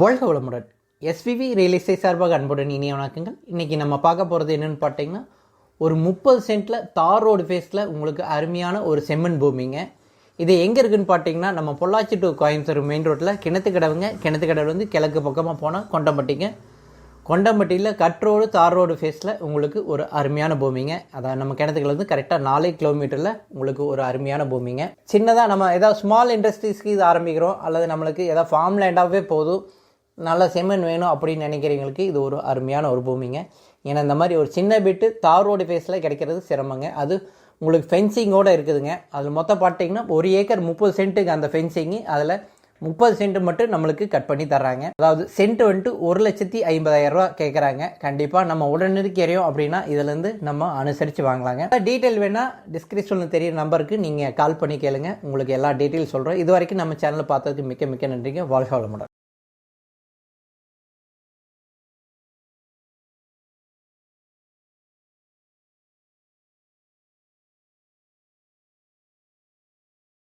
வாழ்க வளமுடன். SVV real estate சார்பாக அன்புடன் இனிய வணக்கங்கள். இன்றைக்கி நம்ம பார்க்க போகிறது என்னென்னு பார்த்தீங்கன்னா ஒரு முப்பது சென்ட்டில் தார் ரோடு ஃபேஸில் உங்களுக்கு அருமையான ஒரு செம்மண் பூமிங்க. இது எங்கே இருக்குதுன்னு பார்த்தீங்கன்னா நம்ம பொள்ளாச்சி டு கோயம்புத்தூர் மெயின் ரோட்டில் கிணத்து கடவுங்க. கிணத்து கிணத்துக்கடவு வந்து கிழக்கு பக்கமாக போனால் கொண்டம்பட்டிங்க. கொண்டம்பட்டியில் கட் ரோடு தார் ரோடு ஃபேஸில் உங்களுக்கு ஒரு அருமையான பூமிங்க. அதான் நம்ம கிணத்துக்கிலேருந்து கரெக்டாக நாலே கிலோமீட்டரில் உங்களுக்கு ஒரு அருமையான பூமிங்க. சின்னதாக நம்ம ஏதாவது ஸ்மால் இண்டஸ்ட்ரீஸ்க்கு இது ஆரம்பிக்கிறோம். அல்லது நம்மளுக்கு ஏதாவது ஃபார்ம் லேண்டாகவே போதும். நல்ல செம்மண் வேணும் அப்படின்னு நினைக்கிறவங்களுக்கு இது ஒரு அருமையான ஒரு பூமிங்க. ஏன்னா இந்த மாதிரி ஒரு சின்ன பிட்டு தார் ரோடு ஃபேஸில் கிடைக்கிறது சிரமங்க. அது உங்களுக்கு ஃபென்சிங்கோடு இருக்குதுங்க. அதில் மொத்தம் பார்த்தீங்கன்னா ஒரு ஏக்கர் முப்பது சென்ட்டுக்கு அந்த ஃபென்சிங்கு அதில் முப்பது சென்ட் மட்டும் நம்மளுக்கு கட் பண்ணி தர்றாங்க. அதாவது சென்ட் வந்துட்டு ஒரு லட்சத்தி ஐம்பதாயிரரூவா கேட்குறாங்க கண்டிப்பாக நம்ம உடனடிக்கு எறியும் அப்படின்னா இதுலேருந்து நம்ம அனுசரித்து வாங்கலாங்க. டீட்டெயில் வேணால் டிஸ்கிரிப்ஷனில் தெரியிற நம்பருக்கு நீங்கள் கால் பண்ணி கேளுங்க. உங்களுக்கு எல்லா டீட்டெயில் சொல்கிறோம் இது வரைக்கும் நம்ம சேனலை பார்த்ததுக்கு மிக்க மிக்க நன்றிங்க. வாழ்க வளமுடன்.